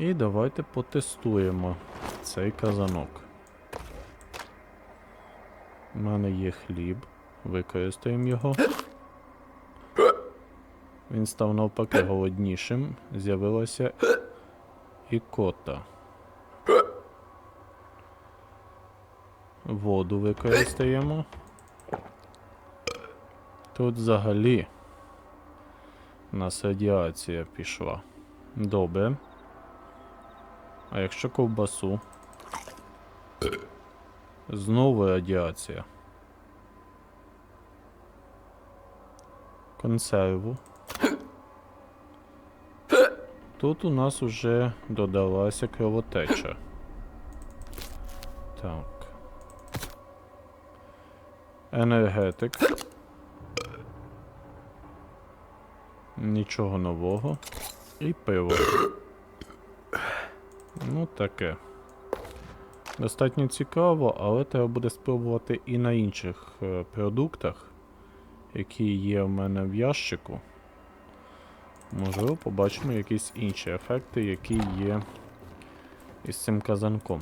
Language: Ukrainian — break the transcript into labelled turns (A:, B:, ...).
A: І давайте потестуємо цей казанок. У мене є хліб. Використаємо його. Він став навпаки голоднішим. З'явилася ікота. Воду використаємо. Тут взагалі у нас радіація пішла. Добре. А якщо ковбасу? Знову радіація. Консерву. Тут у нас уже додалася кровотеча. Так. Енергетик. Нічого нового. І пиво. Ну, таке. Достатньо цікаво, але треба буде спробувати і на інших е, продуктах, які є в мене в ящику. Можливо, побачимо якісь інші ефекти, які є із цим казанком.